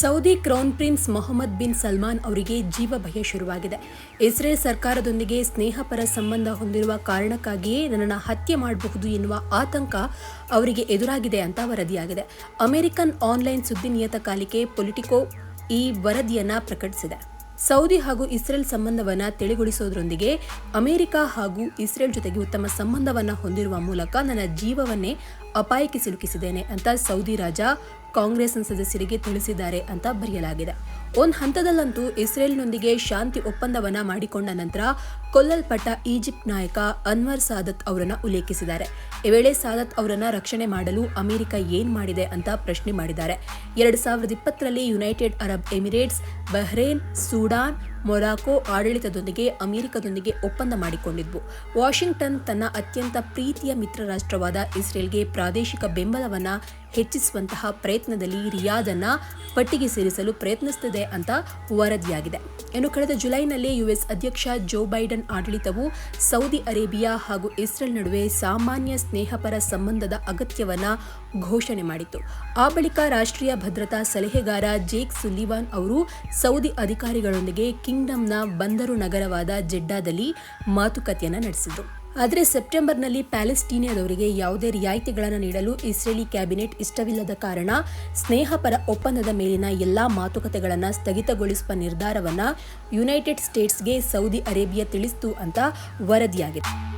Saudi crown prince Mohammed bin Salman ಅವರಿಗೆ ಜೀವ ಭಯ ಶುರುವಾಗಿದೆ. ಇಸ್ರೇಲ್ ಸರ್ಕಾರದೊಂದಿಗೆ ಸ್ನೇಹಪರ ಸಂಬಂಧ ಹೊಂದಿರುವ ಕಾರಣಕ್ಕಾಗಿಯೇ ನನ್ನನ್ನು ಹತ್ಯೆ ಮಾಡಬಹುದು ಎನ್ನುವ ಆತಂಕ ಅವರಿಗೆ ಎದುರಾಗಿದೆ ಅಂತ ವರದಿಯಾಗಿದೆ. ಅಮೆರಿಕನ್ ಆನ್ಲೈನ್ ಸುದ್ದಿ ನಿಯತಕಾಲಿಕೆ ಪೊಲಿಟಿಕೋ ಈ ವರದಿಯನ್ನು ಪ್ರಕಟಿಸಿದೆ. ಸೌದಿ ಹಾಗೂ ಇಸ್ರೇಲ್ ಸಂಬಂಧವನ್ನು ತಿಳಿಗೊಳಿಸೋದ್ರೊಂದಿಗೆ ಅಮೆರಿಕ ಹಾಗೂ ಇಸ್ರೇಲ್ ಜೊತೆಗೆ ಉತ್ತಮ ಸಂಬಂಧವನ್ನು ಹೊಂದಿರುವ ಮೂಲಕ ನನ್ನ ಜೀವವನ್ನೇ ಅಪಾಯಕ್ಕೆ ಸಿಲುಕಿಸಿದ್ದೇನೆ ಅಂತ ಸೌದಿ ರಾಜ ಕಾಂಗ್ರೆಸ್ನ ಸದಸ್ಯರಿಗೆ ತಿಳಿಸಿದ್ದಾರೆ ಅಂತ ಬರೆಯಲಾಗಿದೆ. ಒಂದು ಹಂತದಲ್ಲಂತೂ ಇಸ್ರೇಲ್ನೊಂದಿಗೆ ಶಾಂತಿ ಒಪ್ಪಂದವನ್ನ ಮಾಡಿಕೊಂಡ ನಂತರ ಕೊಲ್ಲಲ್ಪಟ್ಟ ಈಜಿಪ್ಟ್ ನಾಯಕ ಅನ್ವರ್ ಸಾದತ್ ಅವರನ್ನು ಉಲ್ಲೇಖಿಸಿದ್ದಾರೆ. ಈ ವೇಳೆ ಸಾದತ್ ಅವರನ್ನು ರಕ್ಷಣೆ ಮಾಡಲು ಅಮೆರಿಕ ಏನ್ ಮಾಡಿದೆ ಅಂತ ಪ್ರಶ್ನೆ ಮಾಡಿದ್ದಾರೆ. ಎರಡು ಸಾವಿರದ ಇಪ್ಪತ್ತರಲ್ಲಿ United Arab Emirates, Bahrain, Sudan Morocco ಆಡಳಿತದೊಂದಿಗೆ ಅಮೆರಿಕದೊಂದಿಗೆ ಒಪ್ಪಂದ ಮಾಡಿಕೊಂಡಿದ್ವು. ವಾಷಿಂಗ್ಟನ್ ತನ್ನ ಅತ್ಯಂತ ಪ್ರೀತಿಯ ಮಿತ್ರ ರಾಷ್ಟ್ರವಾದ ಇಸ್ರೇಲ್ಗೆ ಪ್ರಾದೇಶಿಕ ಬೆಂಬಲವನ್ನ ಹೆಚ್ಚಿಸುವಂತಹ ಪ್ರಯತ್ನದಲ್ಲಿ ರಿಯಾದನ್ನ ಪಟ್ಟಿಗೆ ಸೇರಿಸಲು ಪ್ರಯತ್ನಿಸುತ್ತಿದೆ ಅಂತ ವರದಿಯಾಗಿದೆ. ಇನ್ನು ಕಳೆದ ಜುಲೈನಲ್ಲಿ ಯುಎಸ್ ಅಧ್ಯಕ್ಷ ಜೋ ಬೈಡನ್ ಆಡಳಿತವು ಸೌದಿ ಅರೇಬಿಯಾ ಹಾಗೂ ಇಸ್ರೇಲ್ ನಡುವೆ ಸಾಮಾನ್ಯ ಸ್ನೇಹಪರ ಸಂಬಂಧದ ಅಗತ್ಯವನ್ನ ಘೋಷಣೆ ಮಾಡಿತ್ತು. ಆ ಬಳಿಕ ರಾಷ್ಟ್ರೀಯ ಭದ್ರತಾ ಸಲಹೆಗಾರ ಜೇಕ್ ಸುಲಿವಾನ್ ಅವರು ಸೌದಿ ಅಧಿಕಾರಿಗಳೊಂದಿಗೆ ಕಿಂಗ್ಡಮ್ನ ಬಂದರು ನಗರವಾದ ಜೆಡ್ಡಾದಲ್ಲಿ ಮಾತುಕತೆಯನ್ನು ನಡೆಸಿದ್ರು ಆದರೆ ಸೆಪ್ಟೆಂಬರ್ನಲ್ಲಿ ಪ್ಯಾಲೆಸ್ಟೀನಿಯಾದವರಿಗೆ ಯಾವುದೇ ರಿಯಾಯಿತಿಗಳನ್ನು ನೀಡಲು ಇಸ್ರೇಲಿ ಕ್ಯಾಬಿನೆಟ್ ಇಷ್ಟವಿಲ್ಲದ ಕಾರಣ ಸ್ನೇಹಪರ ಒಪ್ಪಂದದ ಮೇಲಿನ ಎಲ್ಲ ಮಾತುಕತೆಗಳನ್ನು ಸ್ಥಗಿತಗೊಳಿಸುವ ನಿರ್ಧಾರವನ್ನು ಯುನೈಟೆಡ್ ಸ್ಟೇಟ್ಸ್ಗೆ ಸೌದಿ ಅರೇಬಿಯಾ ತಿಳಿಸಿತು ಅಂತ ವರದಿಯಾಗಿದೆ.